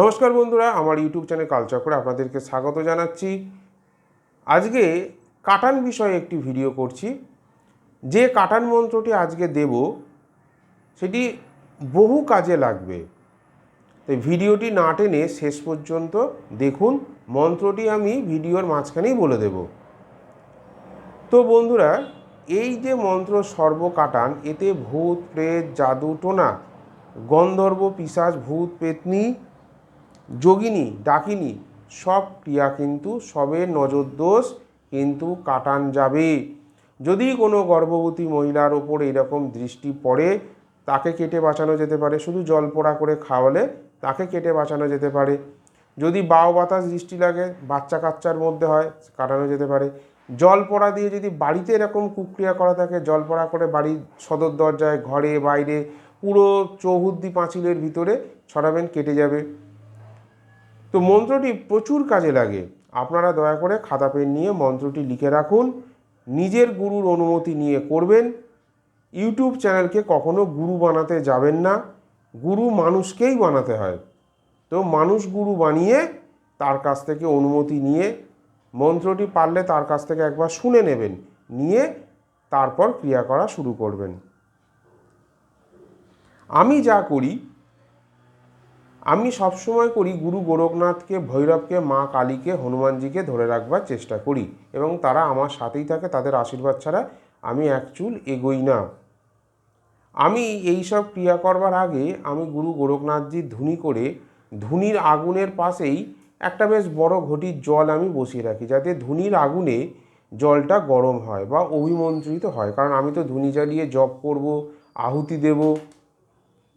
নমস্কার বন্ধুরা, আমার ইউটিউব চ্যানেল কালচার করে আপনাদেরকে স্বাগত জানাচ্ছি। আজকে কাটান বিষয়ে একটি ভিডিও করছি। যে কাটান মন্ত্রটি আজকে দেব, সেটি বহু কাজে লাগবে। তাই ভিডিওটি না টেনে শেষ পর্যন্ত দেখুন, মন্ত্রটি আমি ভিডিওর মাঝখানেই বলে দেব। তো বন্ধুরা, এই যে মন্ত্র সর্ব কাটান এতে ভূত, প্রেত, জাদু, টোনা, গন্ধর্ব পিসাজ ভূত, পেতনি যোগিনী, ডাকিনী, সব ক্রিয়া কিন্তু সবে নজর দোষ, কিন্তু কাটান যাবে। যদি কোনো গর্ভবতী মহিলার ওপর এরকম দৃষ্টি পড়ে, তাকে কেটে বাঁচানো যেতে পারে। শুধু জল পোড়া করে খাওয়ালে তাকে কেটে বাঁচানো যেতে পারে। যদি বাও বাতাস দৃষ্টি লাগে, বাচ্চা কাচ্চার মধ্যে হয়, কাটানো যেতে পারে। জল পড়া দিয়ে যদি বাড়িতে এরকম কুক্রিয়া করা থাকে, জল পড়া করে বাড়ির সদর দরজায়, ঘরে, বাইরে, পুরো চৌহুদ্দি পাঁচিলের ভিতরে ছড়াবেন, কেটে যাবে। তো মন্ত্রটি প্রচুর কাজে লাগে। আপনারা দয়া করে খাতা পেন নিয়ে মন্ত্রটি লিখে রাখুন। নিজের গুরুর অনুমতি নিয়ে করবেন। ইউটিউব চ্যানেলকে কখনো গুরু বানাতে যাবেন না। গুরু মানুষকেই বানাতে হয়। তো মানুষ গুরু বানিয়ে তার কাছ থেকে অনুমতি নিয়ে মন্ত্রটি পারলে তার কাছ থেকে একবার শুনে নেবেন। নিয়ে তারপর ক্রিয়া করা শুরু করবেন। আমি যা করি আমি সবসময় করি গুরু গোরখনাথকে, ভৈরবকে, মা কালীকে, হনুমানজিকে ধরে রাখবার চেষ্টা করি এবং তারা আমার সাথেই থাকে, তাদের আশীর্বাদ ছাড়া আমি এক চুল এগোই না। আমি এই সব ক্রিয়া করবার আগে আমি গুরু গোরখনাথজির ধুনি করে ধুনির আগুনের পাশেই একটা বেশ বড় ঘটির জল আমি বসিয়ে রাখি, যাতে ধুনির আগুনে জলটা গরম হয় বা অভিমন্ত্রিত হয়। কারণ আমি তো ধুনি জ্বালিয়ে জপ করব, আহুতি দেবো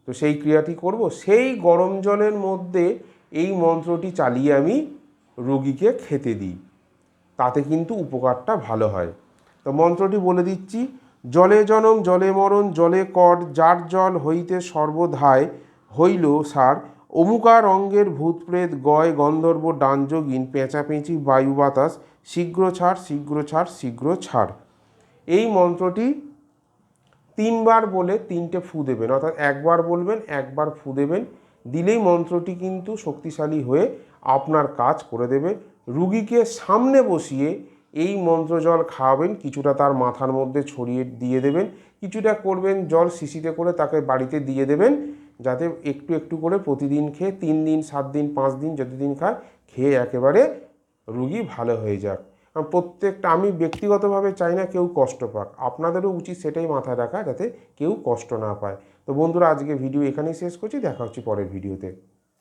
তো সেই ক্রিয়াটি করব। সেই গরম জলের মধ্যে এই মন্ত্রটি চালিয়ে আমি রোগীকে খেতে দিই। তাতে কিন্তু উপকারটা ভালো হয়। তো মন্ত্রটি বলে দিচ্ছি, জলে জনম, জলে মরণ, জলে কট যার জল হইতে সর্বধায় হইল সার অমুকার অঙ্গের ভূতপ্রেত, গয়, গন্ধর্ব ডানযোগিন পেঁচাপেঁচি বায়ু বাতাস, শীঘ্র ছাড় শীঘ্র ছাড় শীঘ্র ছাড়। এই মন্ত্রটি তিনবার বলে তিনটে ফু দেবেন, অর্থাৎ একবার বলবেন, একবার ফু দেবেন, দিলেই মন্ত্রটি কিন্তু শক্তিশালী হয়ে আপনার কাজ করে দেবে। রুগীকে সামনে বসিয়ে এই মন্ত্র জল খাওয়াবেন, কিছুটা তার মাথার মধ্যে ছড়িয়ে দিয়ে দেবেন, কিছুটা করবেন জল শিশিতে করে তাকে বাড়িতে দিয়ে দেবেন, যাতে একটু একটু করে প্রতিদিন খেয়ে তিন দিন, সাত দিন, পাঁচ দিন যতদিন খায়, খেয়ে একেবারে রুগী ভালো হয়ে যাক। কারণ প্রত্যেকটা আমি ব্যক্তিগতভাবে চাই না কেউ কষ্ট পাক। আপনাদেরও উচিত সেটাই মাথায় রাখা যাতে কেউ কষ্ট না পায়। তো বন্ধুরা, আজকে ভিডিও এখানেই শেষ করছি। দেখা হচ্ছে পরের ভিডিওতে।